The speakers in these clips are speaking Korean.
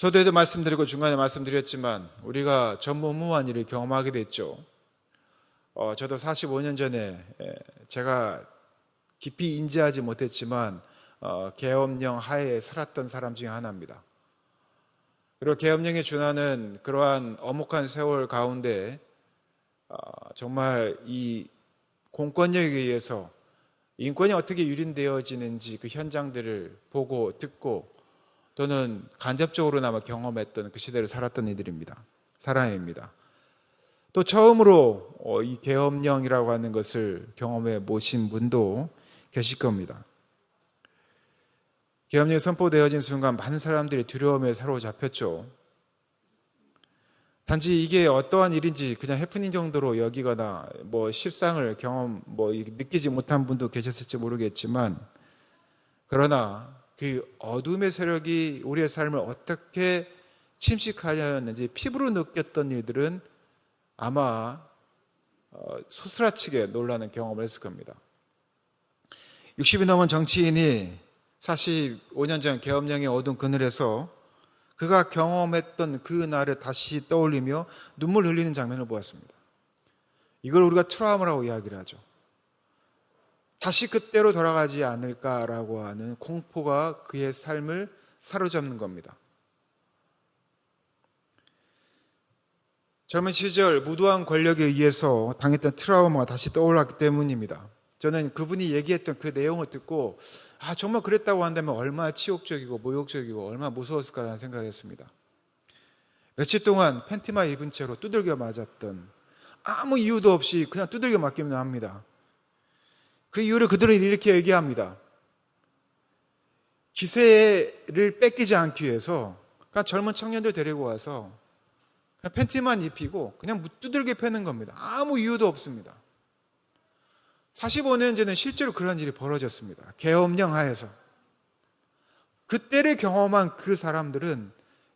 서두에도 말씀드리고 중간에 말씀드렸지만 우리가 전무후무한 일을 경험하게 됐죠. 어, 저도 45년 전에 에, 제가 깊이 인지하지 못했지만 어, 계엄령 하에 살았던 사람 중에 하나입니다. 그리고 계엄령에 준하는 그러한 엄혹한 세월 가운데 어, 정말 이 공권력에 의해서 인권이 어떻게 유린되어지는지 그 현장들을 보고 듣고 또는 간접적으로나마 경험했던 그 시대를 살았던 이들입니다. 사람입니다. 또 처음으로 어, 이 계엄령이라고 하는 것을 경험해 보신 분도 계실 겁니다. 계엄령이 선포되어진 순간 많은 사람들이 두려움에 사로잡혔죠. 단지 이게 어떠한 일인지 그냥 해프닝 정도로 여기거나 뭐 실상을 경험 뭐 느끼지 못한 분도 계셨을지 모르겠지만 그러나 그 어둠의 세력이 우리의 삶을 어떻게 침식하였는지 피부로 느꼈던 이들은 아마 어, 소스라치게 놀라는 경험을 했을 겁니다. 60이 넘은 정치인이 45년 전 계엄령의 어두운 그늘에서 그가 경험했던 그 날을 다시 떠올리며 눈물 흘리는 장면을 보았습니다. 이걸 우리가 트라우마라고 이야기를 하죠. 다시 그때로 돌아가지 않을까라고 하는 공포가 그의 삶을 사로잡는 겁니다. 젊은 시절 무도한 권력에 의해서 당했던 트라우마가 다시 떠올랐기 때문입니다. 저는 그분이 얘기했던 그 내용을 듣고 아 정말 그랬다고 한다면 얼마나 치욕적이고 모욕적이고 얼마나 무서웠을까라는 생각을 했습니다. 며칠 동안 팬티만 입은 채로 두들겨 맞았던 아무 이유도 없이 그냥 두들겨 맞기만 합니다. 그 이유를 그들은 이렇게 얘기합니다. 기세를 뺏기지 않기 위해서 그냥 젊은 청년들 데리고 와서 그냥 팬티만 입히고 그냥 두들겨 패는 겁니다. 아무 이유도 없습니다. 45년 전에 실제로 그런 일이 벌어졌습니다. 계엄령 하에서. 그때를 경험한 그 사람들은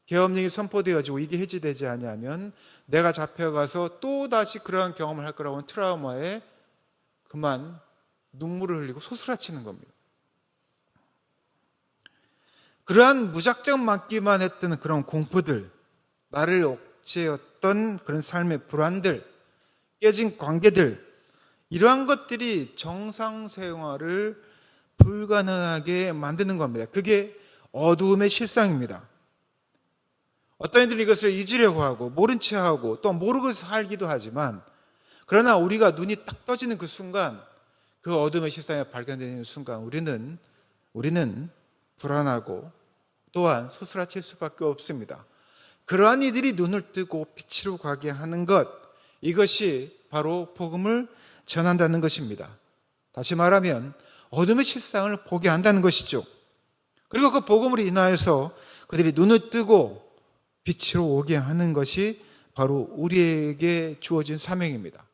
계엄령이 선포되어지고 이게 해지되지 않으면 내가 잡혀가서 또 다시 그러한 경험을 할 거라고 하는 트라우마에 그만 눈물을 흘리고 소스라치는 겁니다. 그러한 무작정 맞기만 했던 그런 공포들, 나를 억제했던 그런 삶의 불안들, 깨진 관계들, 이러한 것들이 정상 생활을 불가능하게 만드는 겁니다. 그게 어두움의 실상입니다. 어떤 이들은 이것을 잊으려고 하고 모른 채 하고 또 모르고 살기도 하지만 그러나 우리가 눈이 딱 떠지는 그 순간 그 어둠의 실상이 발견되는 순간 우리는 우리는 불안하고 또한 소스라칠 수밖에 없습니다. 그러한 이들이 눈을 뜨고 빛으로 가게 하는 것 이것이 바로 복음을 전한다는 것입니다. 다시 말하면 어둠의 실상을 보게 한다는 것이죠. 그리고 그 복음으로 인하여서 그들이 눈을 뜨고 빛으로 오게 하는 것이 바로 우리에게 주어진 사명입니다.